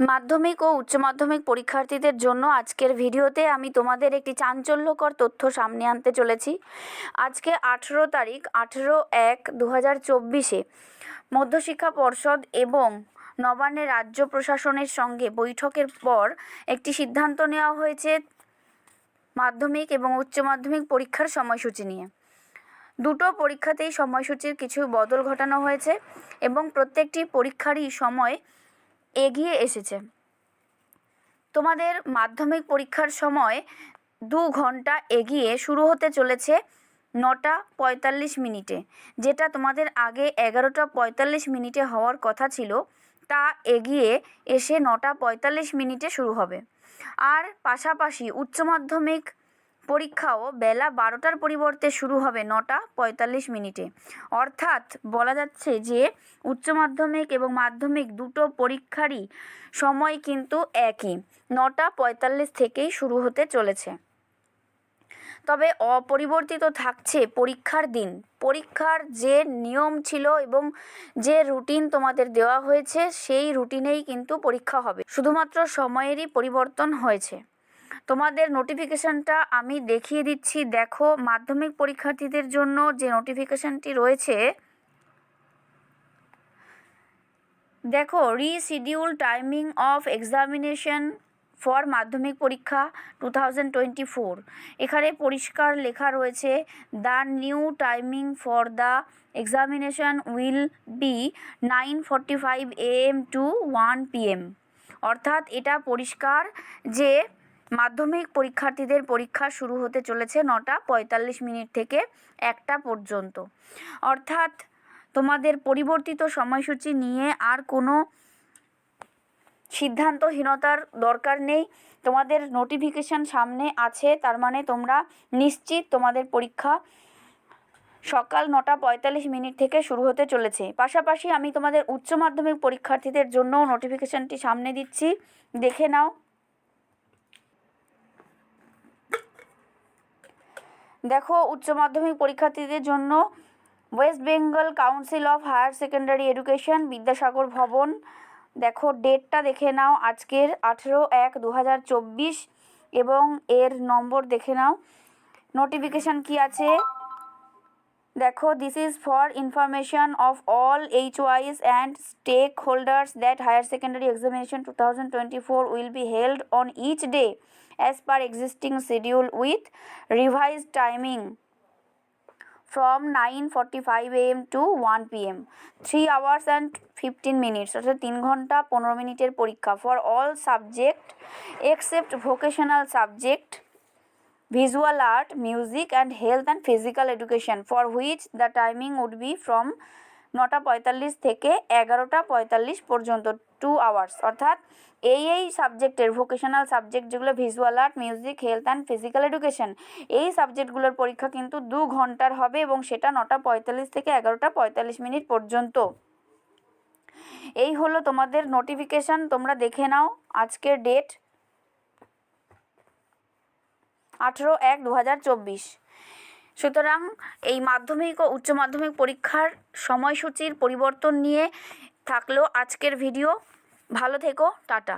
মাধ্যমিক ও উচ্চ মাধ্যমিক পরীক্ষার্থীদের জন্য আজকের ভিডিওতে আমি তোমাদের একটি চাঞ্চল্যকর তথ্য সামনে আনতে চলেছি। আজকে আঠেরো তারিখ, আঠেরো এক দু হাজার চব্বিশে মধ্যশিক্ষা পর্ষদ এবং নবান্নের রাজ্য প্রশাসনের সঙ্গে বৈঠকের পর একটি সিদ্ধান্ত নেওয়া হয়েছে মাধ্যমিক এবং উচ্চ মাধ্যমিক পরীক্ষার সময়সূচি নিয়ে। দুটো পরীক্ষাতেই সময়সূচির কিছু বদল ঘটানো হয়েছে এবং প্রত্যেকটি পরীক্ষারই সময় এগিয়ে এসেছে। তোমাদের মাধ্যমিক পরীক্ষার সময় দু ঘণ্টা এগিয়ে শুরু হতে চলেছে নটা পঁয়তাল্লিশ মিনিটে। যেটা তোমাদের আগে এগারোটা পঁয়তাল্লিশ মিনিটে হওয়ার কথা ছিল, তা এগিয়ে এসে নটা পঁয়তাল্লিশ মিনিটে শুরু হবে। আর পাশাপাশি উচ্চ মাধ্যমিক পরীক্ষাও বেলা বারোটার পরিবর্তে শুরু হবে নটা পঁয়তাল্লিশ মিনিটে। অর্থাৎ বলা যাচ্ছে যে উচ্চ মাধ্যমিক এবং মাধ্যমিক দুটো পরীক্ষারই সময় কিন্তু একই। নটা পঁয়তাল্লিশ থেকেই শুরু হতে চলেছে। তবে অপরিবর্তিত থাকছে পরীক্ষার দিন। পরীক্ষার যে নিয়ম ছিল এবং যে রুটিন তোমাদের দেওয়া হয়েছে, সেই রুটিনেই কিন্তু পরীক্ষা হবে। শুধুমাত্র সময়েরই পরিবর্তন হয়েছে। তোমাদের নোটিফিকেশানটা আমি দেখিয়ে দিচ্ছি। দেখো, মাধ্যমিক পরীক্ষার্থীদের জন্য যে নোটিফিকেশানটি রয়েছে, দেখো reschedule timing of examination for Madhyamik পরীক্ষা টু থাউজেন্ড টোয়েন্টি ফোর এখানে পরিষ্কার লেখা রয়েছে the new timing for the examination will be nine forty five A M to one P M অর্থাৎ এটা পরিষ্কার যে মাধ্যমিক পরীক্ষার্থীদের পরীক্ষা শুরু হতে চলেছে নটা পঁয়তাল্লিশ মিনিট থেকে একটা পর্যন্ত। অর্থাৎ তোমাদের পরিবর্তিত সময়সূচি নিয়ে আর কোনো সিদ্ধান্তহীনতার দরকার নেই। তোমাদের নোটিফিকেশান সামনে আছে, তার মানে তোমরা নিশ্চিত তোমাদের পরীক্ষা সকাল নটা পঁয়তাল্লিশ মিনিট থেকে শুরু হতে চলেছে। পাশাপাশি আমি তোমাদের উচ্চ মাধ্যমিক পরীক্ষার্থীদের জন্য নোটিফিকেশানটি সামনে দিচ্ছি। দেখে নাও। দেখো, উচ্চ মাধ্যমিক পরীক্ষার্থীদের জন্য West Bengal Council of Higher Secondary Education Vidyasagar Bhavan. দেখো ডেটটা দেখে নাও, আজকের আঠেরো এক দু এবং এর নম্বর দেখে নাও। নোটিফিকেশান কি আছে? দেখো this is for information of all H Ys and stakeholders that higher secondary examination two thousand twenty four will be held on each day as per existing schedule with revised timing from 9:45 am to 1 pm 3 hours and 15 minutes অর্থাৎ তিন ঘণ্টা পনেরো মিনিটের পরীক্ষা for all subject except vocational subject visual art music and health and physical education for which the timing would be from নটা পঁয়তাল্লিশ থেকে এগারোটা পঁয়তাল্লিশ পর্যন্ত টু আওয়ার্স অর্থাৎ এই এই সাবজেক্টের ভোকেশনাল সাবজেক্ট যেগুলো visual art music health and physical education এই সাবজেক্টগুলোর পরীক্ষা কিন্তু দু ঘণ্টার হবে এবং সেটা নটা পঁয়তাল্লিশ থেকে এগারোটা পঁয়তাল্লিশ মিনিট পর্যন্ত। এই হলো তোমাদের নোটিফিকেশান তোমরা দেখে নাও আজকের ডেট আঠেরো এক দু হাজার চব্বিশ। সুতরাং এই মাধ্যমিক ও উচ্চ মাধ্যমিক পরীক্ষার সময়সূচির পরিবর্তন নিয়ে থাকল আজকের ভিডিও। ভালো থেকো, টাটা।